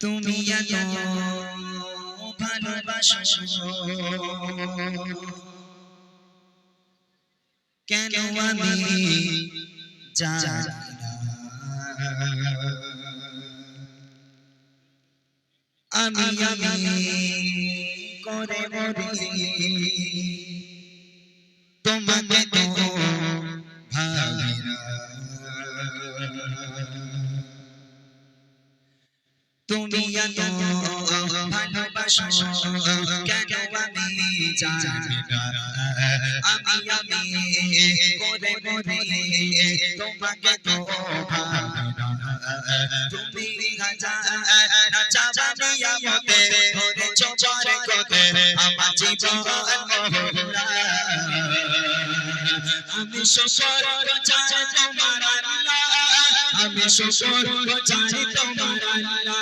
তুমি এত ভালোবাসো। কেন আমি আমি আমি করে মরি। তোমাকে তো ভাবি না তুমি এত ভালোবাসো কেন আমি জানি না আমি আমি করে মরি তোমাকে তো তুমি হাজার চাবানি আমাকে ধরে চোপার কোতে আমার জীবন আমি সফর চাই তোমার আল্লাহ। আমি সফর চাই তোমার আল্লাহ।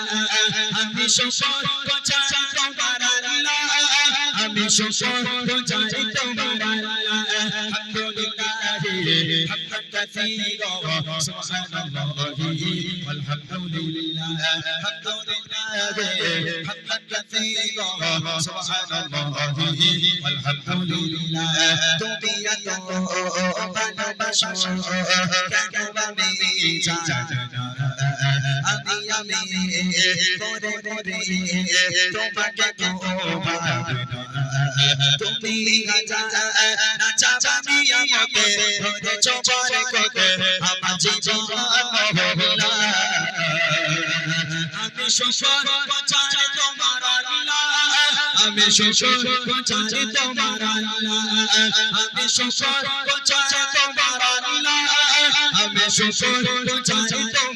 আমি সফর চাই তোমার আল্লাহ। আমি সফর চাই Hamdan কাসীরা সুবহানাল্লাহি walhamdulillah alhamdulillah Hamdan কাসীরা সুবহানাল্লাহি walhamdulillah তুমি এত ভালোবাসো কেন আমি জানি না আমি আমি করে করে তোমাকে তুমি হাজার আমাকে তোমার আমি শ্বশুর চাই তোমার আমি শ্বশুর চাই তোমার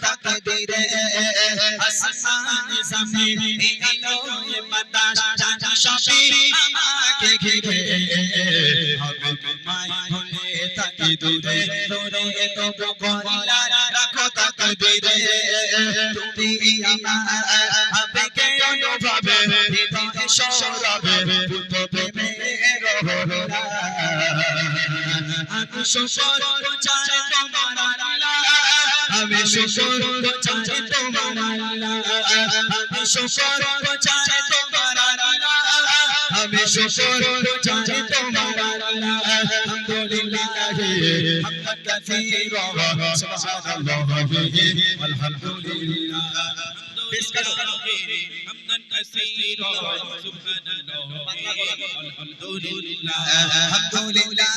তাকে দিরে আসমানে সামে আলোয় বাতাস চাঁদ সবে আমাকে ঘিরে আমি তোমায় ভুলে থাকি দূরে দূরে তবু গলা রাখো তাকে দিরে তুমি আমার আবেগে অনুভবে হৃদয়ে সৌরভে ভূত প্রেমের রহলা আমি শুকর চাই তোমার আল্লাহ আমি শুকর চাই তোমার আমি শুকর চাই তোমার আমি শুকর চাই তোমার আলহামদুলিল্লাহ। হামদান কাসীরা সুবহানাল্লাহি walhamdulillah পেশ করো। হামদান কাসীরা সুবহানাল্লাহ আলহামদুলিল্লাহ আলহামদুলিল্লাহ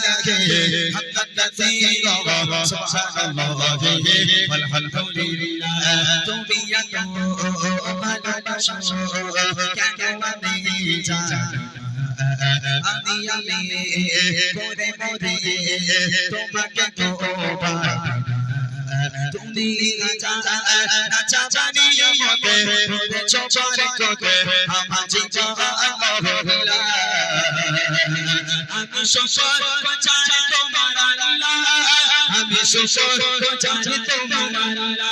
হামদান কাসীরা সুবহানাল্লাহ আলহামদুলিল্লাহ তুমি এত ভালোবাসো কেন আমি জানি আমি আমি করে মরে তোমাকে তো তুমি নাচা জানি আমাকে চোপার কোতে আমার জীবন মহলা আমি সফর চাই তোমার আল্লাহ আমি সফর চাই তোমার আল্লাহ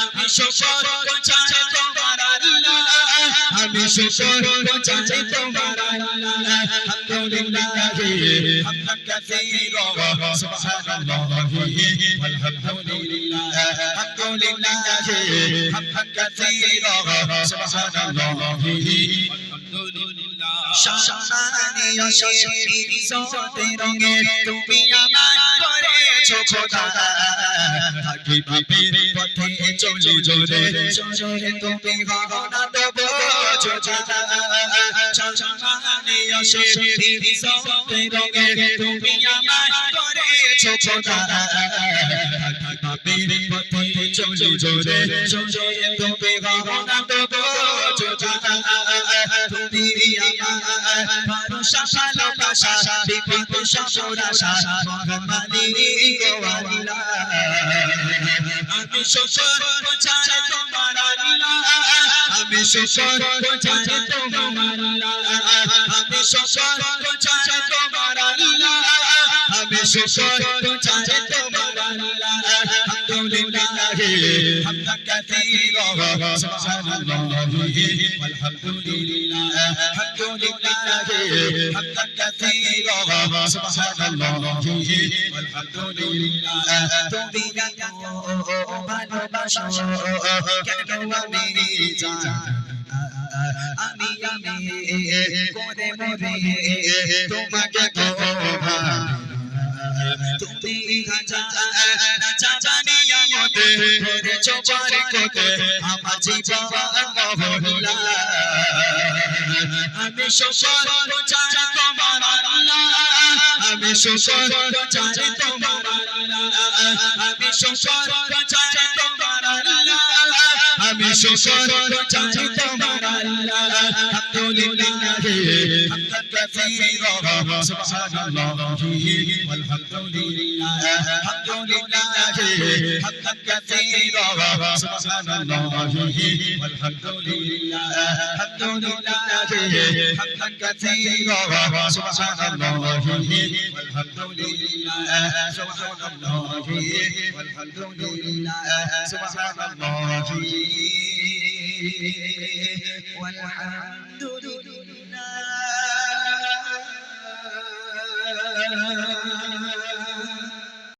আমি সফর চাই তোমার আল্লাহ আমি সফর চাই তোমার আল্লাহ আলহামদুলিল্লাহ হামদান কাসীরা সুবহানাল্লাহি walhamdulillah alhamdulillah হামদান কাসীরা সুবহানাল্লাহি الحمد لله সম্মানীয় শিল্পী সতে রঙে তুমি আমার করেছো খোদা থাকি বাপের পথে চলি জোরে জোরে তুমি গহনা দেব সম্মানীয় শিল্পী সতে রঙে তুমি আমার করেছ খোদা আল্লাহ আমি শুকর গুজার তোমার আমি শুকর গুজার তোমার আমি শুকর গুজার তোমার আমি শুকর গুজার তোমার আল্লাহ। আলহামদুলিল্লাহ হামদান কাসীরা সুবহানাল্লাহ والحمدلله الحمد لله حمدا كثيرا سبحان الله والحمد لله তুমি এত ভালোবাসো কেন আমি জানি আমি আমি করে মরে তোমাকে তো তুমি জানি আমতে করেছ বারকতে আমার জীবন মহল্লা আমি শুকর গুজার তোমার আল্লাহ আমি শুকর গুজার তোমার আল্লাহ আমি শুকর গুজার তোমার আল্লাহ আমি শুকর গুজার তোমার আল্লাহ আলহামদুলিল্লাহ والحمد